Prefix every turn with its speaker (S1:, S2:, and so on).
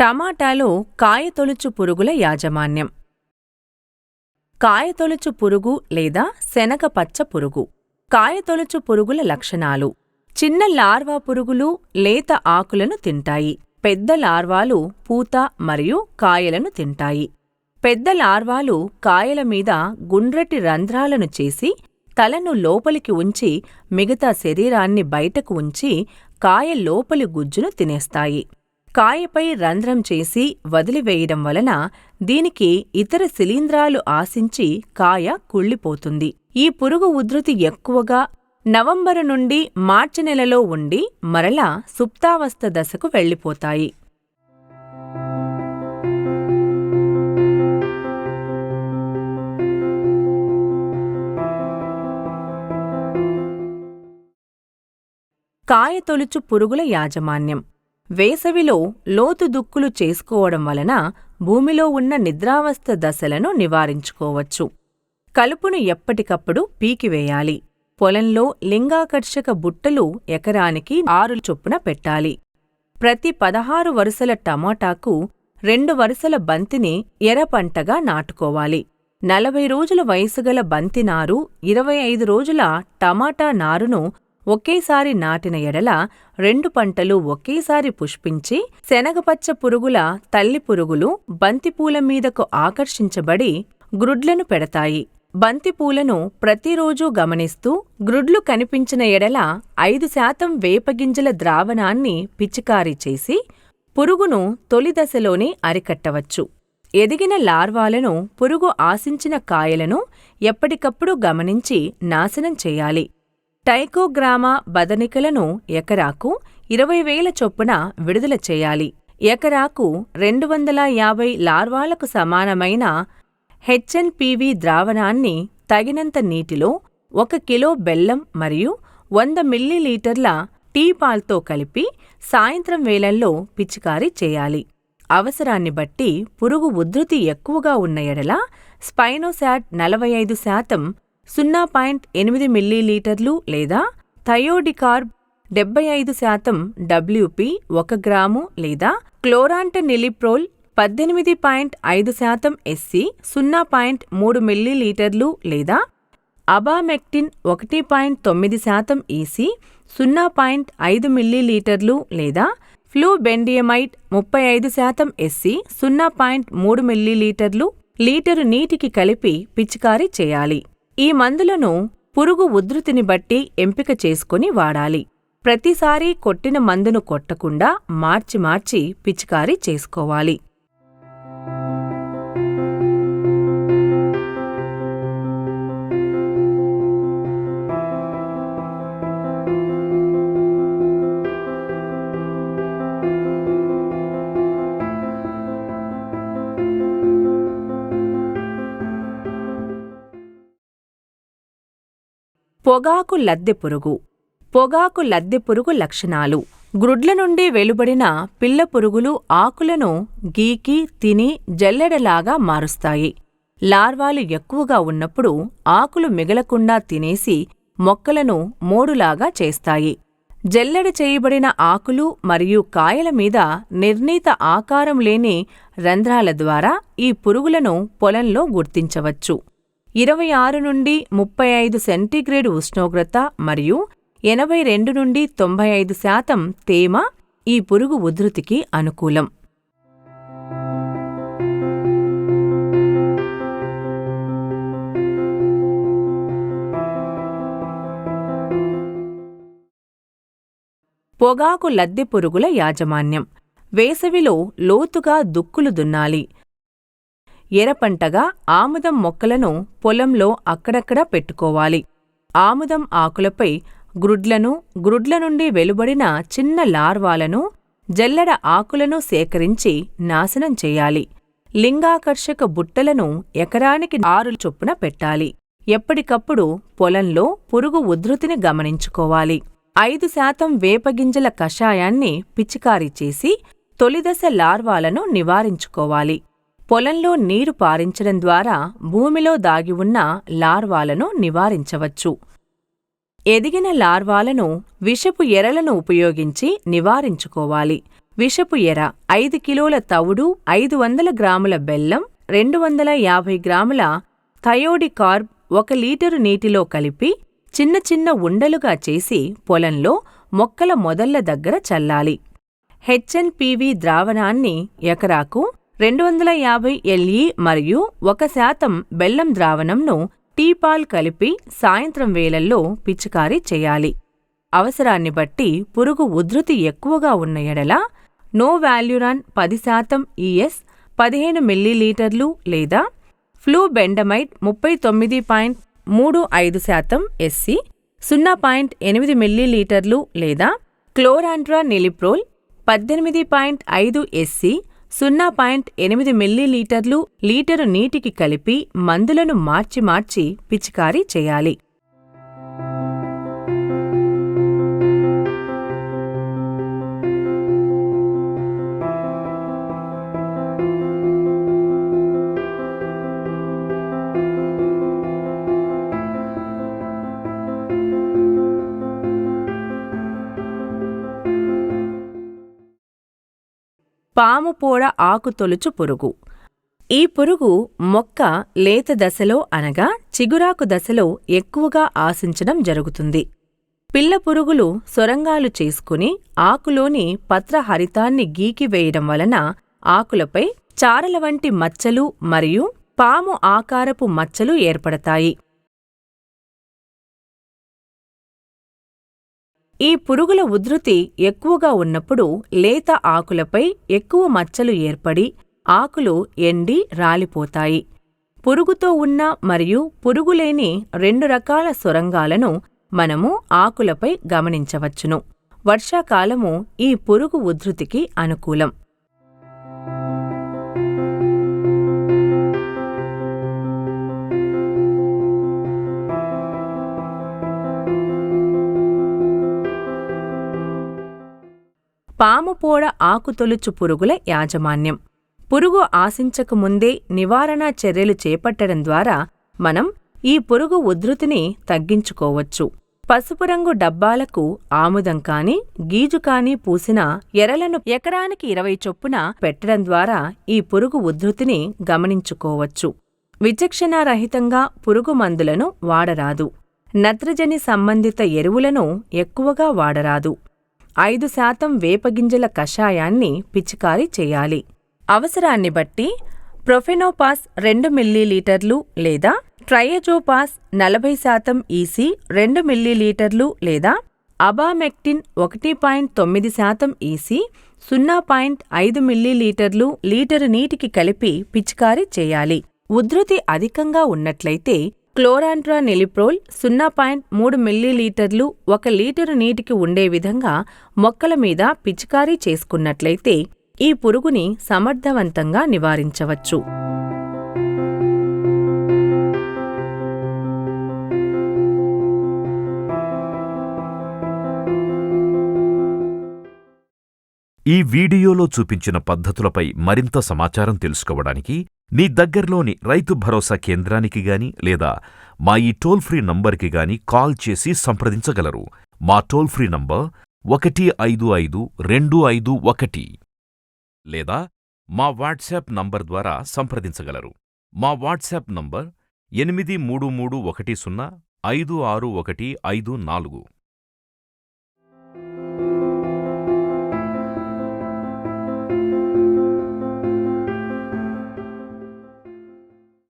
S1: టమాటాలో కాయతొలుచు పురుగుల యాజమాన్యం. కాయతొలుచు పురుగు లేదా శనగ పచ్చ పురుగు. కాయతొలుచు పురుగుల లక్షణాలు. చిన్న లార్వా పురుగులు లేత ఆకులను తింటాయి. పెద్ద లార్వాలు పూత మరియు కాయలను తింటాయి. పెద్ద లార్వాలు కాయల మీద గుండ్రటి రంధ్రాలను చేసి తలను లోపలికి ఉంచి మిగతా శరీరాన్ని బయటకు ఉంచి కాయ లోపలి గుజ్జును తినేస్తాయి. కాయపై రంధ్రం చేసి వదిలివేయడం వలన దీనికి ఇతర శిలీంధ్రాలు ఆశించి కాయ కుళ్ళిపోతుంది. ఈ పురుగు ఉధృతి ఎక్కువగా నవంబరు నుండి మార్చి నెలలో ఉండి మరలా సుప్తావస్థ దశకు వెళ్ళిపోతాయి. కాయతొలుచు పురుగుల యాజమాన్యం. వేసవిలో లోతు దుక్కులు చేసుకోవడం వలన భూమిలో ఉన్న నిద్రావస్థ దశలను నివారించుకోవచ్చు. కలుపును ఎప్పటికప్పుడు పీకివేయాలి పొలంలో లింగాకర్షక బుట్టలు ఎకరానికి ఆరు చొప్పున పెట్టాలి. ప్రతి పదహారు వరుసల టమాటాకు రెండు వరుసల బంతిని ఎర్రపంటగా నాటుకోవాలి. నలభై రోజుల వయసుగల బంతి నారు ఇరవై ఐదు రోజుల టమాటా నారును ఒకేసారి నాటిన ఎడల రెండు పంటలు ఒకేసారి పుష్పించి శనగపచ్చ పురుగుల తల్లి పురుగులు బంతిపూల మీదకు ఆకర్షించబడి గ్రుడ్లను పెడతాయి. బంతిపూలను ప్రతిరోజూ గమనిస్తూ గ్రుడ్లు కనిపించిన ఎడల ఐదు శాతం వేపగింజల ద్రావణాన్ని పిచికారీ చేసి పురుగును తొలి దశలోనే అరికట్టవచ్చు. ఎదిగిన లార్వాలను పురుగు ఆశించిన కాయలను ఎప్పటికప్పుడు గమనించి నాశనం చేయాలి. టైకోగ్రామా బదనికలను ఎకరాకు ఇరవై వేల చొప్పున విడుదల చేయాలి. ఎకరాకు రెండు వందల యాభై లార్వాలకు సమానమైన హెచ్ఎన్పివి ద్రావణాన్ని తగినంత నీటిలో ఒక కిలో బెల్లం మరియు వంద మిల్లీలీటర్ల టీ పాల్తో కలిపి సాయంత్రం వేళల్లో పిచికారీ చేయాలి. అవసరాన్ని బట్టి పురుగు ఉధృతి ఎక్కువగా ఉన్న ఎడల స్పైనోసాట్ నలభై ఐదు శాతం సున్నా పాయింట్ ఎనిమిది మిల్లీలీటర్లు లేదా థయోడికార్బ్ డెబ్బై ఐదు శాతం డబ్ల్యూపి ఒక గ్రాము లేదా క్లోరాంటనిలిప్రోల్ పద్దెనిమిది పాయింట్ ఐదు శాతం ఎస్సి సున్నా పాయింట్ మూడు మిల్లీలీటర్లు లేదా అబామెక్టిన్ ఒకటి పాయింట్ తొమ్మిది శాతం ఈసీ సున్నా పాయింట్ ఐదు మిల్లీలీటర్లు లేదా ఫ్లూబెండియమైట్ ముప్పై ఐదు శాతం ఎస్సి సున్నా పాయింట్ మూడు మిల్లీలీటర్లు లీటరు నీటికి కలిపి పిచికారీ చేయాలి. ఈ మందులను పురుగు ఉధృతిని బట్టి ఎంపిక చేసుకుని వాడాలి. ప్రతిసారీ కొట్టిన మందును కొట్టకుండా మార్చి మార్చి పిచికారీ చేసుకోవాలి. పొగాకు లద్దె పురుగు. పొగాకు లద్దె పురుగు లక్షణాలు. గ్రుడ్ల నుండి వెలుబడిన పిల్ల పురుగులు ఆకులను గీకి తిని జల్లెడలాగా మారుస్తాయి. లార్వాలు ఎక్కువగా ఉన్నప్పుడు ఆకులు మిగలకుండా తినేసి మొక్కలను మోడులాగా చేస్తాయి. జల్లెడ చేయబడిన ఆకులు మరియు కాయల మీద నిర్ణీత ఆకారం లేని రంధ్రాల ద్వారా ఈ పురుగులను పొలంలో గుర్తించవచ్చు. ఇరవై ఆరు నుండి ముప్పై ఐదు సెంటీగ్రేడ్ ఉష్ణోగ్రత మరియు ఎనభై రెండు నుండి తొంభై ఐదు శాతం తేమ ఈ పురుగు ఉధృతికి అనుకూలం. పొగాకు లద్దె పురుగుల యాజమాన్యం. వేసవిలో లోతుగా దుక్కులు దున్నాలి. ఎరపంటగా ఆముదం మొక్కలను పొలంలో అక్కడక్కడా పెట్టుకోవాలి. ఆముదం ఆకులపై గ్రుడ్లను గ్రుడ్ల నుండి వెలువడిన చిన్న లార్వాలను జల్లెడ ఆకులను సేకరించి నాశనం చేయాలి. లింగాకర్షక బుట్టలను ఎకరానికి ఆరు చొప్పున పెట్టాలి. ఎప్పటికప్పుడు పొలంలో పురుగు ఉధృతిని గమనించుకోవాలి. ఐదు శాతం వేపగింజల కషాయాన్ని పిచికారీ చేసి తొలిదశ లార్వాలను నివారించుకోవాలి. పొలంలో నీరు పారించడం ద్వారా భూమిలో దాగి ఉన్న లార్వాలను నివారించవచ్చు. ఎదిగిన లార్వాలను విషపు ఎరలను ఉపయోగించి నివారించుకోవాలి. విషపు ఎర ఐదు కిలోల తవుడు ఐదు వందల గ్రాముల బెల్లం రెండు వందల యాభై గ్రాముల థయోడికార్బ్ ఒక లీటరు నీటిలో కలిపి చిన్న చిన్న ఉండలుగా చేసి పొలంలో మొక్కల మొదళ్ళ దగ్గర చల్లాలి. హెచ్ఎన్పివి ద్రావణాన్ని ఎకరాకు రెండు వందల యాభై ఎల్ఈ మరియు ఒక శాతం బెల్లం ద్రావణంను టీపాల్ కలిపి సాయంత్రం వేళల్లో పిచికారీ చేయాలి. అవసరాన్ని బట్టి పురుగు ఉధృతి ఎక్కువగా ఉన్న ఎడల నో వాల్యురాన్ పది శాతం ఈఎస్ పదిహేను మిల్లీలీటర్లు లేదా ఫ్లూబెండమైడ్ ముప్పై తొమ్మిది పాయింట్ మూడు ఐదు శాతం ఎస్సి సున్నా పాయింట్ ఎనిమిది మిల్లీలీటర్లు లేదా క్లోరాండ్రా నిలిప్రోల్ పద్దెనిమిది పాయింట్ ఐదు ఎస్సి సున్నా పాయింట్ ఎనిమిది మిల్లీలీటర్లు లీటరు నీటికి కలిపి మందులను మార్చి మార్చి పిచికారీ చేయాలి. పాము పోడ ఆకు తొలుచు పురుగు. ఈ పురుగు మొక్క లేత దశలో అనగా చిగురాకు దశలో ఎక్కువగా ఆశించడం జరుగుతుంది. పిల్ల పురుగులు సొరంగాలు చేసుకుని ఆకులోని పత్రహరితాన్ని గీకివేయడం వలన ఆకులపై చారల వంటి మచ్చలు మరియు పాము ఆకారపు మచ్చలు ఏర్పడతాయి. ఈ పురుగుల ఉధృతి ఎక్కువగా ఉన్నప్పుడు లేత ఆకులపై ఎక్కువ మచ్చలు ఏర్పడి ఆకులు ఎండి రాలిపోతాయి. పురుగుతో ఉన్న మరియు పురుగులేని రెండు రకాల సొరంగాలను మనము ఆకులపై గమనించవచ్చును. వర్షాకాలము ఈ పురుగు ఉధృతికి అనుకూలం. పాముపోడ ఆకుతొలుచు పురుగుల యాజమాన్యం. పురుగు ఆశించకముందే నివారణ చర్యలు చేపట్టడం ద్వారా మనం ఈ పురుగు ఉధృతిని తగ్గించుకోవచ్చు. పసుపు రంగు డబ్బాలకు ఆముదం కాని గీజు కాని పూసిన ఎరలను ఎకరానికి ఇరవై చొప్పున పెట్టడం ద్వారా ఈ పురుగు ఉధృతిని గమనించుకోవచ్చు. విచక్షణారహితంగా పురుగు మందులను వాడరాదు. నత్రజని సంబంధిత ఎరువులను ఎక్కువగా వాడరాదు. ఐదు శాతం వేపగింజల కషాయాన్ని పిచికారీ చేయాలి. అవసరాన్ని బట్టి ప్రొఫెనోపాస్ రెండు మిల్లీలీటర్లు లేదా ట్రయజోపాస్ నలభై శాతం ఈసీ రెండు మిల్లీలీటర్లు లేదా అబామెక్టిన్ ఒకటి పాయింట్ తొమ్మిది శాతం ఈసీ సున్నా పాయింట్ ఐదు మిల్లీలీటర్లు లీటరు నీటికి కలిపి పిచికారీ చేయాలి. ఉధృతి అధికంగా ఉన్నట్లయితే క్లోరాంట్రా నిలిప్రోల్ సున్నా పాయింట్ మూడు మిల్లీలీటర్లు ఒక లీటరు నీటికి ఉండే విధంగా మొక్కల మీద పిచికారీ చేసుకున్నట్లయితే ఈ పురుగుని సమర్థవంతంగా నివారించవచ్చు.
S2: ఈ వీడియోలో చూపించిన పద్ధతులపై మరింత సమాచారం తెలుసుకోవడానికి మీ దగ్గర్లోని రైతు భరోసా కేంద్రానికి గాని లేదా మా ఈ టోల్ ఫ్రీ నంబర్కి గాని కాల్ చేసి సంప్రదించగలరు. మా టోల్ ఫ్రీ నంబర్ ఒకటి ఐదు ఐదు రెండు ఐదు ఒకటి లేదా మా వాట్సాప్ నంబర్ ద్వారా సంప్రదించగలరు. మా వాట్సాప్ నంబర్ ఎనిమిది మూడు మూడు ఒకటి సున్నా ఐదు ఆరు ఒకటి ఐదు నాలుగు.